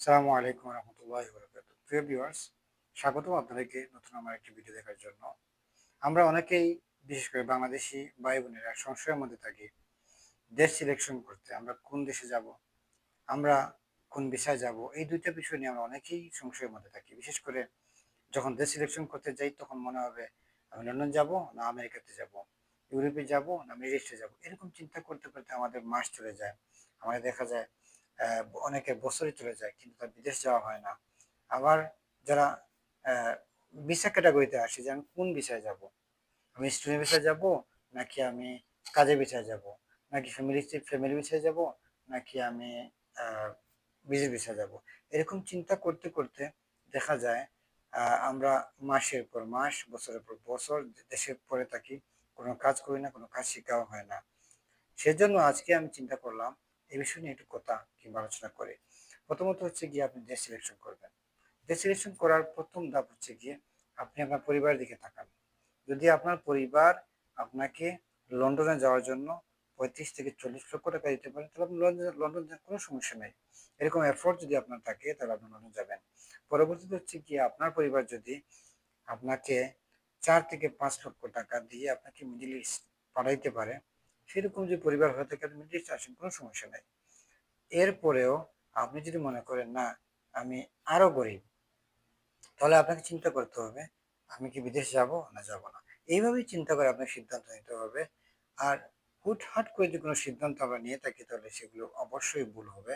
সালামু আলাইকুম রহমতুল্লাহ প্রিয় ভিউয়ার্স, স্বাগতম আপনাদেরকে নতুন আমার একটি ভিডিও দেখার জন্য। আমরা অনেকেই, বিশেষ করে বাংলাদেশি ভাই বোনেরা সংশয়ের মধ্যে থাকি, দেশ সিলেকশন করতে, আমরা কোন দেশে যাব, আমরা কোন বিষয়ে যাব, এই দুইটা বিষয় নিয়ে আমরা অনেকেই সংশয়ের মধ্যে থাকি। বিশেষ করে যখন দেশ সিলেকশন করতে যাই, তখন মনে হবে, আমি লন্ডন যাব না আমেরিকাতে যাব, ইউরোপে যাব না মিডল ইস্টে যাব, এরকম চিন্তা করতে করতে আমাদের মাস চলে যায়। আমাদের দেখা যায় অনেকের বছরে চলে যায়, কিন্তু তার বিদেশ যাওয়া হয় না। আবার যারা ভিসা ক্যাটাগরিতে আসে, যে আমি কোন বিষয়ে যাব? আমি স্টুডেন্ট বিষয়ে যাব, নাকি আমি কাজের বিষয়ে যাব? নাকি ফ্যামিলি ফ্যামিলি বিষয়ে যাব? নাকি আমি বিজনেস বিষয়ে যাব? এরকম চিন্তা করতে করতে দেখা যায় আমরা মাসের পর মাস, বছরের পর বছর দেশে পড়ে থাকি, কোনো কাজ করি না, কোনো কাজ শেখাও হয় না। সেজন্য আজকে আমি চিন্তা করলাম এই বিষয় নিয়ে একটু কথা কিংবা আলোচনা করে। প্রথমত হচ্ছে গিয়ে আপনি দেশ সিলেকশন করবেন। দেশ সিলেকশন করার প্রথম ধাপ হচ্ছে গিয়ে আপনি আপনার পরিবারের দিকে তাকান। যদি আপনার পরিবার আপনাকে লন্ডনে যাওয়ার জন্য পঁয়ত্রিশ থেকে চল্লিশ লক্ষ টাকা দিতে পারে, তাহলে আপনি লন্ডন যাওয়ার কোনো সমস্যা নেই। এরকম এফোর্ট যদি আপনার থাকে, তাহলে আপনি লন্ডন যাবেন। পরবর্তীতে হচ্ছে কি আপনার পরিবার যদি আপনাকে চার থেকে পাঁচ লক্ষ টাকা দিয়ে আপনাকে মিডিল ইস্ট পাঠাইতে পারে সেরকম যে পরিবার হয়ে থাকে আপনি আসেন, কোনো সমস্যা নেই। এরপরেও আপনি যদি মনে করেন, না, আমি আরও গরিব, তাহলে আপনাকে চিন্তা করতে হবে, আমি কি বিদেশ যাব না যাব না? এইভাবেই চিন্তা করে আপনাকে সিদ্ধান্ত নিতে হবে। আর হুটহাট করে যদি কোনো সিদ্ধান্ত আমরা নিয়ে থাকি, তাহলে সেগুলো অবশ্যই ভুল হবে।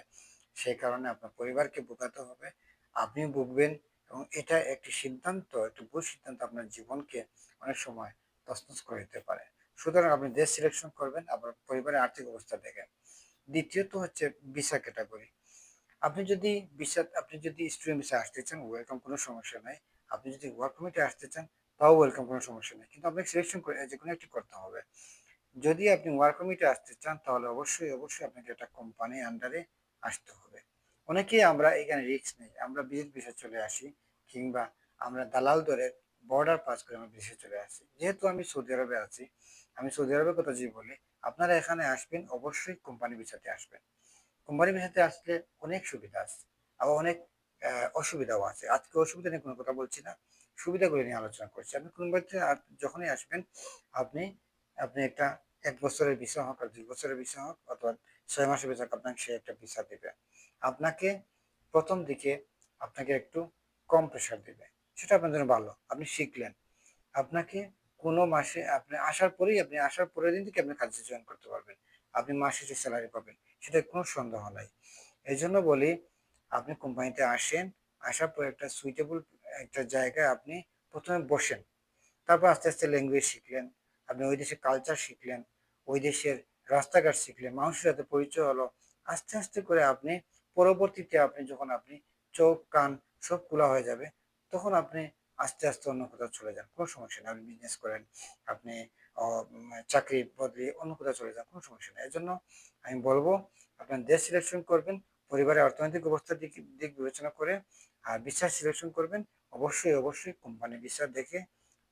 সেই কারণে আপনার পরিবারকে বোকাতে হবে, আপনিও ভুগবেন এবং এটা একটি সিদ্ধান্ত, একটি ভুল সিদ্ধান্ত আপনার জীবনকে অনেক সময় তসনস করে দিতে পারে। সুতরাং আপনি দেশ সিলেকশন করবেন, আপনার পরিবারের আর্থিক অবস্থা দেখেন। দ্বিতীয়ত হচ্ছে ভিসা ক্যাটাগরি আপনি যদি ভিসা আপনি যদি স্টুডেন্ট ভিসা আসতে চান ওয়েলকাম কোনো সমস্যা নাই। আপনি যদি ওয়ার্ক পারমিটে আসতে চান, তাও ওয়েলকাম কোনো সমস্যা নেই। কিন্তু আপনাকে সিলেকশন করে, যে কোনো একটি করতে হবে। যদি আপনি ওয়ার্ক পারমিটে আসতে চান, তাহলে অবশ্যই অবশ্যই আপনাকে একটা কোম্পানি আন্ডারে আসতে হবে। অনেকেই আমরা এখানে রিস্ক নেই। আমরা বিদেশ ভিসা চলে আসি, কিংবা আমরা দালাল দরে বর্ডার পাস করে আমরা বিদেশে চলে আসি। যেহেতু আমি সৌদি আরবে আছি, আমি সৌদি আরবের কথা যে বলি আপনারা এখানে আসবেন, অবশ্যই কোম্পানি ভিসাতে আসবেন। কোম্পানি ভিসাতে আসলে অনেক সুবিধা আছে, আবার অনেক অসুবিধাও আছে। আজকে অসুবিধা নিয়ে কোনো কথা বলছি না, সুবিধাগুলো নিয়ে আলোচনা করছি। আপনি কোম্পানিতে যখনই আসবেন, আপনি আপনি একটা এক বছরের ভিসা হোক আর দুই বছরের ভিসা হোক, অথবা ছয় মাসের ভিসা আপনাকে সে একটা ভিসা দেবে। আপনাকে প্রথম দিকে আপনাকে একটু কম প্রেশার দেবে। সেটা আপনার জন্য ভালো। আপনি শিখলেন। আপনাকে কোনো মাসে আপনি আসার পরেই আপনি আসার পরের দিন থেকে আপনি কাজে জয়েন করতে পারবেন। আপনি মাসে যে স্যালারি পাবেন, সেটা কোনো সন্দেহ নাই। এই জন্য বলি, আপনি কোম্পানিতে আসেন, আসার পর একটা সুইটেবল একটা জায়গায় আপনি প্রথমে বসেন। তারপর আস্তে আস্তে ল্যাঙ্গুয়েজ শিখলেন। আপনি ওই দেশের কালচার শিখলেন, ওই দেশের রাস্তাঘাট শিখলেন, মানুষের সাথে পরিচয় হলো। আস্তে আস্তে করে আপনি পরবর্তীতে আপনি যখন আপনি চোখ, কান সব খোলা হয়ে যাবে তখন আপনি আস্তে আস্তে অন্য কোথাও চলে যান, কোনো সমস্যা নেই। আপনি বিজনেস করেন, আপনি চাকরি বদলে অন্য কোথাও চলে যান, কোনো সমস্যা নেই। জন্য আমি বলব, আপনার দেশ সিলেকশন করবেন, পরিবারের অর্থনৈতিক অবস্থার দিক দিক বিবেচনা করে, আর বিশ্বাস সিলেকশন করবেন, অবশ্যই অবশ্যই কোম্পানি বিশ্বাস দেখে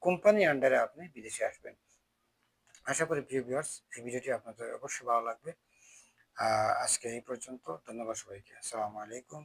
কোম্পানির আন্ডারে আপনি বিদেশে আসবেন। আশা করি প্রিয় ভিউয়ার্স এই ভিডিওটি আপনাদের অবশ্যই ভালো লাগবে। আজকে এই পর্যন্ত। ধন্যবাদ সবাইকে। আসসালামু আলাইকুম